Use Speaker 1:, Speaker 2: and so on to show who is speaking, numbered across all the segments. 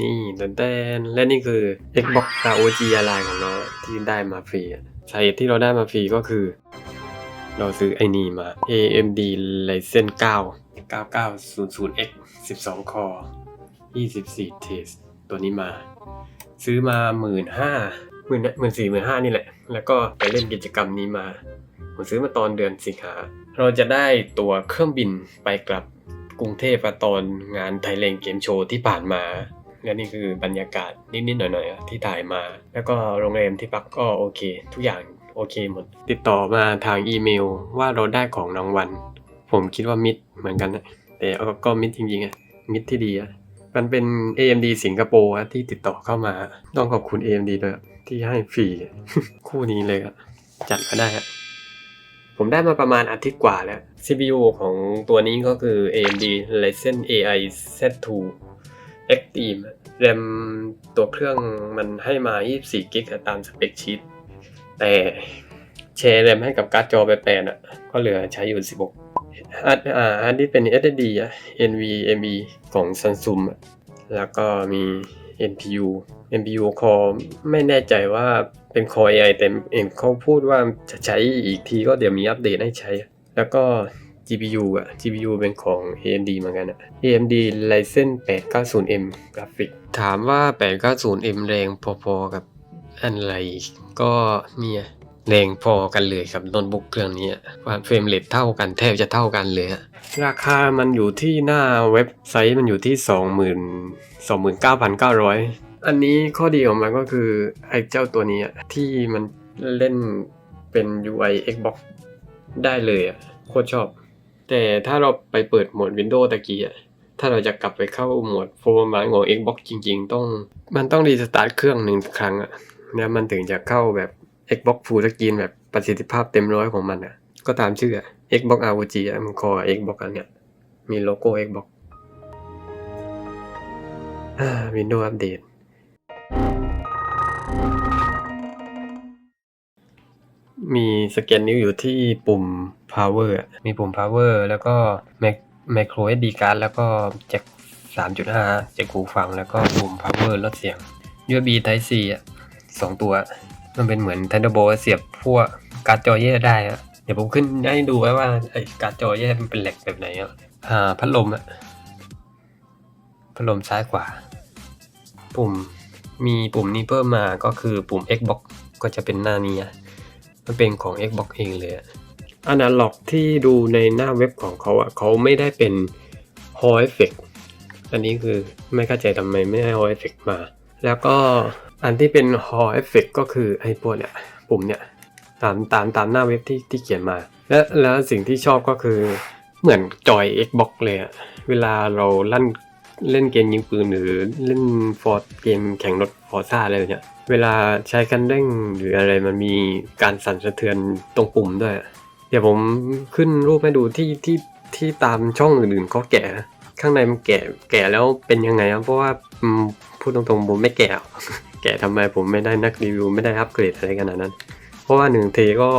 Speaker 1: นี่เต้นเต้นและนี่คือ Xbox ROG Ally ของเราที่ได้มาฟรีสาเหตุที่เราได้มาฟรีก็คือ เราซื้อไอ้นี่มา AMD Ryzen 9 9900X 12 core 24 t e s ตัวนี้มา ซื้อมาหมื่นห้าหมื่นหมื่นสี่หมื่นห้านี่แหละ แล้วก็ไปเล่นกิจกรรมนี้มา ผมซื้อมาตอนเดือนสิงหา เราจะได้ตัวเครื่องบินไปกลับกรุงเทพตอนงานไทยเลงเกมโชว์ที่ผ่านมา และนี่คือบรรยากาศนิดๆหน่อยๆที่ถ่ายมา แล้วก็โรงแรมที่พักก็โอเค ทุกอย่างโอเคหมด ติดต่อมาทางอีเมลว่าเราได้ของรางวัลผมคิดว่ามิดเหมือนกันนะแต่ก็มิดจริงๆอะมิดที่ดีอะมันเป็น AMD สิงคโปร์ที่ติดต่อเข้ามา ต้องขอบคุณ AMD ด้วยที่ให้ฟรีคู่นี้เลยอะจัดมาได้อะผมได้มาประมาณอาทิตย์กว่าแล้ว CPU ของตัวนี้ก็คือ AMD Ryzen AI Z2 Extreme แรมตัวเครื่องมันให้มา 24กิกตามสเปคชีตแต่แชร์แรมให้กับการ์ดจอไปแปลนอะก็เหลือใช้อยู่ 16อันอ่าอันนี้เป็น SSD อะ NVMe ของ Samsung อะแล้วก็มี NPU NPU Core ไม่แน่ใจว่าเป็น Core AI แต่เห็นเขาพูดว่าจะใช้อีกทีก็เดี๋ยวมีอัปเดตให้ใช้ แล้วก็ GPU อะ GPU เป็นของ AMD เหมือนกันอะ AMD Ryzen 890M กราฟิก ถามว่า 890M แรงพอๆกับอะไรก็เนี่ยแรงพอกันเลยครับโน้ตบุ๊กเครื่องนี้อะความเฟรมเรทเท่ากันแทบจะเท่ากันเลยฮะราคามันอยู่ที่หน้าเว็บไซต์มันอยู่ที่ 20,000 29,900 อันนี้ข้อดีของมันก็คือไอ้เจ้าตัวนี้อะที่มันเล่นเป็น UI Xbox ได้เลยอะโคตรชอบ แต่ถ้าเราไปเปิดโหมด Windows ตะกี้อะถ้าเราจะกลับไปเข้าโหมดโฟร์มานของ Xbox จริง ๆ ต้อง มันต้องรีสตาร์ทเครื่องหนึ่งครั้งอะเนี่ยมันถึงจะเข้าแบบ Xbox Full Screen แบบประสิทธิภาพเต็มร้อยของมันอะก็ตามชื่ออะ Xbox ROG อะมันคอ Xbox อันเนี้ยมีโลโก้ Xbox อ่า Windows Update มีสแกนนิ้วอยู่ที่ปุ่ม power อะมีปุ่ม power แล้วก็ Mac- micro SD card แล้วก็แจ็ค3.5แจ็คหูฟัง แล้วก็ปุ่ม power ลดเสียง USB Type C อะสองตัว มันเป็นเหมือน Thunderbolt เสียบพวกการ์ดจอแยกได้อะเดี๋ยวผมขึ้นให้ดูไว้ว่าไอ้การ์ดจอแยกมันเป็นเหล็กแบบไหนอะอ่าพัดลมอะพัดลมซ้ายขวาปุ่มมีปุ่มนี้เพิ่มมาก็คือปุ่ม Xbox ก็จะเป็นหน้านี้อะ มันเป็นของ Xbox เองเลยอะอนาล็อกที่ดูในหน้าเว็บของเขาอะเขาไม่ได้เป็น Hall Effect อันนี้คือไม่เข้าใจทำไมไม่ให้ Hall Effect มา แล้วก็อันที่เป็น Hall Effect ก็คือไอ้พวกเนี่ยปุ่มเนี่ยตามตามตามหน้าเว็บที่ที่เขียนมา และแล้วสิ่งที่ชอบก็คือเหมือนจอย Xbox เลยอะเวลาเราลั่น เล่นเกมยิงปืนหรือเล่นฟอร์ดเกมแข่งรถฟอร์ซ่าอะไรแบบเนี้ยเวลาใช้คันเร่งหรืออะไรมันมีการสั่นสะเทือนตรงปุ่มด้วย เดี๋ยวผมขึ้นรูปให้ดูที่ที่ที่ตามช่องอื่นๆเขาแกะข้างในมันแกะแกะแล้วเป็นยังไงอะเพราะว่าพูดตรงๆผมไม่แกะแกะทำไมผมไม่ได้นักรีวิวไม่ได้อัปเกรดอะไรขนาดนั้น เพราะว่าหนึ่งเทก็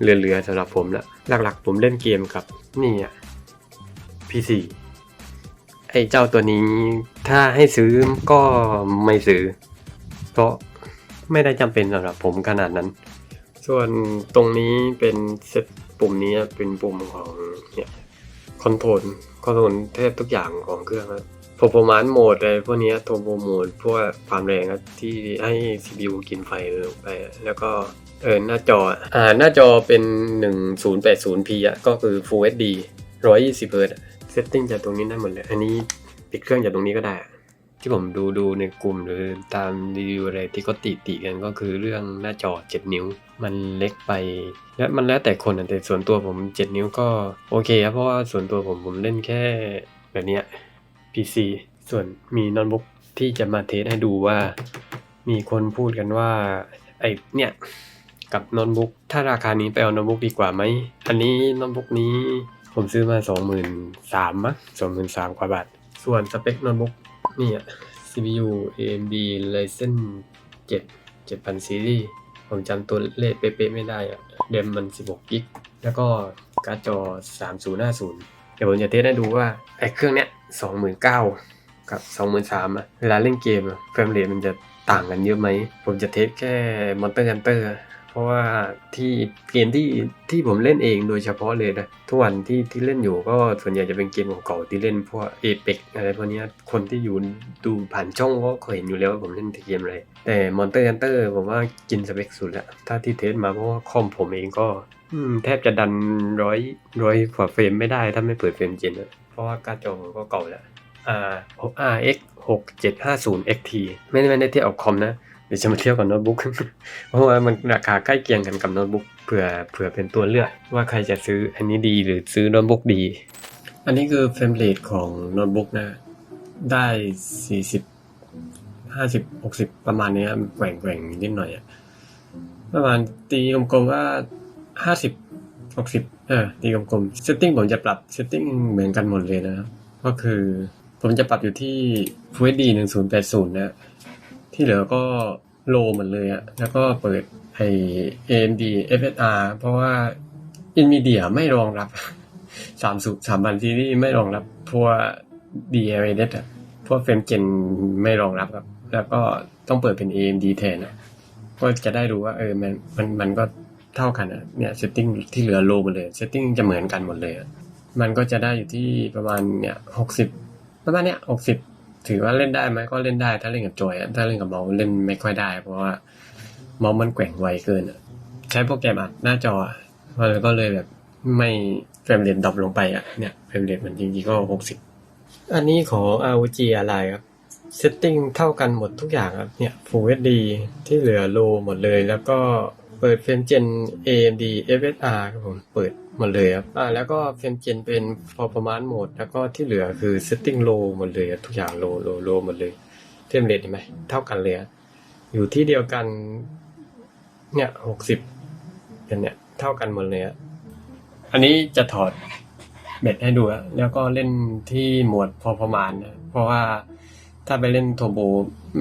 Speaker 1: เหลือๆสำหรับผมละหลักๆ ผมเล่นเกมกับนี่อะ PC ไอ้เจ้าตัวนี้ถ้าให้ซื้อก็ไม่ซื้อ เพราะไม่ได้จำเป็นสำหรับผมขนาดนั้น ส่วนตรงนี้เป็นเซตปุ่มนี้เป็นปุ่มของเนี่ยคอนโทรลคอนโทรลแทบทุกอย่างของเครื่องครับ p e r f o r m a n c e โหมดอะไรพวกนี้ย turbo mode พวกความแรงที่ให้ CPU กินไฟลงไป แล้วก็เออหน้าจออะอ่าหน้าจอเป็น 1080p อะก็คือ Full HD 120 Hz เซตติ้งจากตรงนี้ได้หมดเลย อันนี้ปิดเครื่องจากตรงนี้ก็ได้ ที่ผมดูดูในกลุ่มหรือตามรีวิวอะไรที่เขาติติกันก็คือเรื่องหน้าจอ 7 นิ้ว มันเล็กไป และมันแล้วแต่คนแต่ส่วนตัวผม 7 นิ้วก็โอเคครับเพราะว่าส่วนตัวผมผมเล่นแค่แบบนี้ PC ส่วนมีโน้ตบุ๊กที่จะมาเทสให้ดูว่า มีคนพูดกันว่าไอเนี่ยกับโน้ตบุ๊กถ้าราคานี้ไปเอาโน้ตบุ๊กดีกว่าไหม อันนี้โน้ตบุ๊กนี้ ผมซื้อมา23,000มั้ง23,000กว่าบาท ส่วนสเปคโน้ตบุ๊กนี่อะ CPU AMD Ryzen 7 7000ซีรีส์ผมจำตัวเลขเป๊ะๆไม่ได้อะเดมมัน 16กิกแล้วก็การ์ดจอ 3050 เดี๋ยวผมจะเทสให้ดูว่า ไอ้เครื่องเนี้ยสองหมื่นเก้ากับสองหมื่นสามอะเวลาเล่นเกมอะเฟรมเรทมันจะต่างกันเยอะไหม ผมจะเทสแค่ Monster Hunter อะ เพราะว่าที่เกมที่ที่ผมเล่นเองโดยเฉพาะเลยนะทุกวันที่ที่เล่นอยู่ก็ส่วนใหญ่จะเป็นเกมเก่าๆที่เล่นพวกเอเปกอะไรพวกนี้คนที่อยู่ดูผ่านช่องก็เคยเห็นอยู่แล้วว่าผมเล่นเกมอะไร แต่ Monster Hunter ผมว่ากินสเปคสุดแล้ว ถ้าที่เทสมาเพราะว่าคอมผมเองก็แทบจะดันร้อยร้อยกว่าเฟรมไม่ได้ถ้าไม่เปิดเฟรมเจนะเพราะว่าการ์ดจอผมก็เก่าแล้ว R RX 6750 XT ไม่ได้ไม่ได้เทียบกับคอมนะ เดี๋ยวจะมาเทียบกับโน้ตบุ๊ก เพราะว่ามันราคาใกล้เคียงกันกับโน้ตบุ๊กเผื่อเผื่อเป็นตัวเลือกว่าใครจะซื้ออันนี้ดีหรือซื้อโน้ตบุ๊กดี อันนี้คือเฟรมเรทของโน้ตบุ๊กนะ ได้40 50 60ประมาณนี้แกว่งแกว่งนิดหน่อยอะประมาณตีกลมๆว่า50 60เออตีกลมๆ setting ผมจะปรับ setting เหมือนกันหมดเลยนะครับก็คือผมจะปรับอยู่ที่ Full HD 1080 นะ ที่เหลือก็โลหมดเลยอะ แล้วก็เปิดไอ AMD FSR เพราะว่า NVIDIA ไม่รองรับสามสุสามพันซีรีส์ไม่รองรับพวก DLSS อะพวกเฟรมเจนไม่รองรับครับ แล้วก็ต้องเปิดเป็น AMD แทนอะก็จะได้รู้ว่าเออมันมันมันก็เท่ากันอะเนี่ย setting ที่เหลือโลหมดเลย setting จะเหมือนกันหมดเลย มันก็จะได้อยู่ที่ประมาณเนี่ยหกสิบประมาณเนี้ยหกสิบ ถือว่าเล่นได้ไหมก็เล่นได้ถ้าเล่นกับจอยถ้าเล่นกับเมาส์เล่นไม่ค่อยได้ เพราะว่าเมาส์มันแกว่งไวเกินอะใช้โปรแกรมอัดหน้าจอมันก็เลยแบบไม่เฟรมเรทดรอปลงไปอะเนี่ยเฟรมเรทมันจริงๆก็หกสิบอันนี้ของ ROG อะไรครับเซตติ้งเท่ากันหมดทุกอย่างครับเนี่ย Full HD ที่เหลือโลหมดเลย แล้วก็เปิดเฟรมเจน AMD FSR ครับผมเปิด หมดเลยครับอ่าแล้วก็เฟรมเจนเป็น performance mode แล้วก็ที่เหลือคือ setting low หมดเลยครับทุกอย่าง low low low หมดเลยเฟรมเรทเห็นไหมเท่ากันเลยอยู่ที่เดียวกัน เนี่ยหกสิบเป็นเนี่ย เท่ากันหมดเลยอะอันนี้จะถอดเบ็ดให้ดูแล้วก็เล่นที่โหมดพอประมาณนะเพราะว่าถ้าไปเล่นโทโบ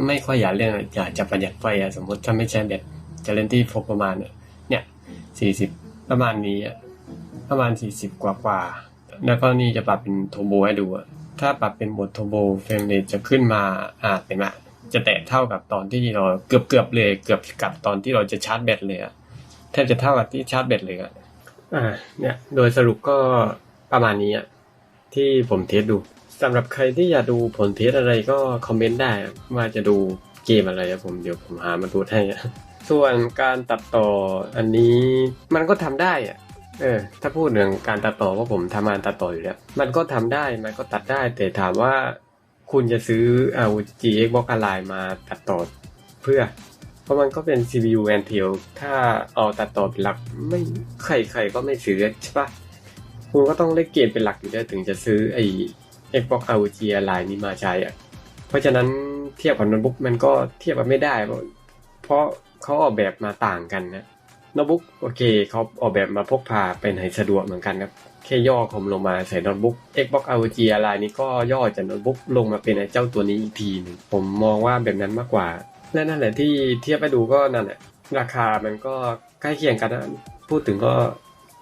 Speaker 1: ไม่ค่อยอยากเล่นอยากจะประหยัดไฟอะสมมติถ้าไม่ใช้เบ็ดจะเล่นที่พอประมาณอะเนี่ยสี่สิบประมาณนี้อะ ประมาณสี่สิบกว่ากว่าๆแล้วก็นี่จะปรับเป็นโทโบให้ดูอะถ้าปรับเป็นโหมดโทโบเฟรมเรทจะขึ้นมาอ่าเป็นอะจะแตะเท่ากับตอนที่เราเกือบเกือบๆเลย เกือบกับตอนที่เราจะชาร์จแบตเลยอะแทบจะเท่ากับที่ชาร์จแบตเลยอะอ่าเนี่ยโดยสรุปก็ประมาณนี้อะที่ผมเทสดูสำหรับใครที่อยากดูผลเทสอะไรก็คอมเมนต์ได้อะว่าจะดูเกมอะไรอะผมเดี๋ยวผมหามาดูให้อะส่วนการตัดต่ออันนี้มันก็ทำได้อะ เออถ้าพูดเรื่องการตัดต่อว่าผมทำงานตัดต่ออยู่แล้ว มันก็ทำได้มันก็ตัดได้ แต่ถามว่าคุณจะซื้อเอา GXBox Align มาตัดต่อเพื่อ เพราะมันก็เป็น CPU a n t e l ถ้าเอาตัดต่อเป็นหลักไม่ใครใครก็ไม่ซื้อใช่ปะคุณก็ต้องเล่นเกมเป็นหลักอยู่แล้วถึงจะซื้อไอ้ Xbox ROG Ally นี้มาใช้อะเพราะฉะนั้นเทียบกับโน้ตบุ๊กมันก็เทียบกันไม่ได้ เพราะเขาออกแบบมาต่างกันนะ โน้ตบุ๊กโอเคเขาออกแบบมาพกพาไปไหนสะดวกเหมือนกันครับแค่ย่อคอมลงมาใส่โน้ตบุ๊ก Xbox ROG Ally นี้ก็ย่อจากโน้ตบุ๊กลงมาเป็นไอ้เจ้าตัวนี้อีกทีนึงผมมองว่าแบบนั้นมากกว่าและนั่นแหละที่เทียบไปดูก็นั่นแหละราคามันก็ใกล้เคียงกันนะพูดถึงก็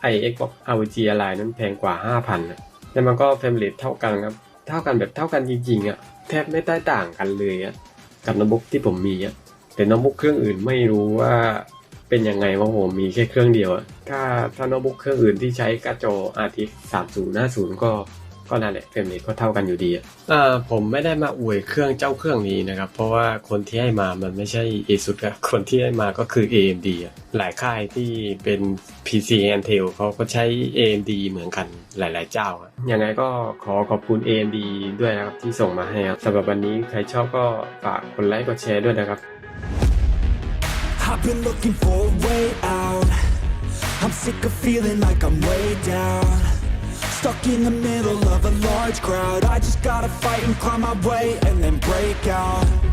Speaker 1: ไอ Xbox ROG Ally นั้นแพงกว่า 5,000นะแต่มันก็เฟรมเรทเท่ากันครับเท่ากันแบบเท่ากันจริงๆอะแทบไม่ได้ต่างกันเลยอะกับโน้ตบุ๊กที่ผมมีอะแต่โน้ตบุ๊กเครื่องอื่นไม่รู้ว่า เป็นยังไงว่าะผมมีแค่เครื่องเดียวอะถ้าถ้าโน้ตบุ๊กเครื่องอื่นที่ใช้การ์ดจอ RTX 3050ก็ก็นั่นแหละเฟรมเรทก็เท่ากันอยู่ดีอะอ่าผมไม่ได้มาอวยเครื่องเจ้าเครื่องนี้นะครับ เพราะว่าคนที่ให้มามันไม่ใช่ ASUS อะคนที่ให้มาก็คือ AMD อะหลายค่ายที่เป็น PC Intel เขาก็ใช้ AMD เหมือนกันหลายๆเจ้าอะยังไงก็ขอขอบคุณ AMD ด้วยนะครับที่ส่งมาให้ครับสำหรับวันนี้ใครชอบก็ฝากกดไลค์กดแชร์ด้วยนะครับ
Speaker 2: I've been looking for a way out. I'm sick of feeling like I'm way down. Stuck in the middle of a large crowd. I just gotta fight and climb my way and then break out.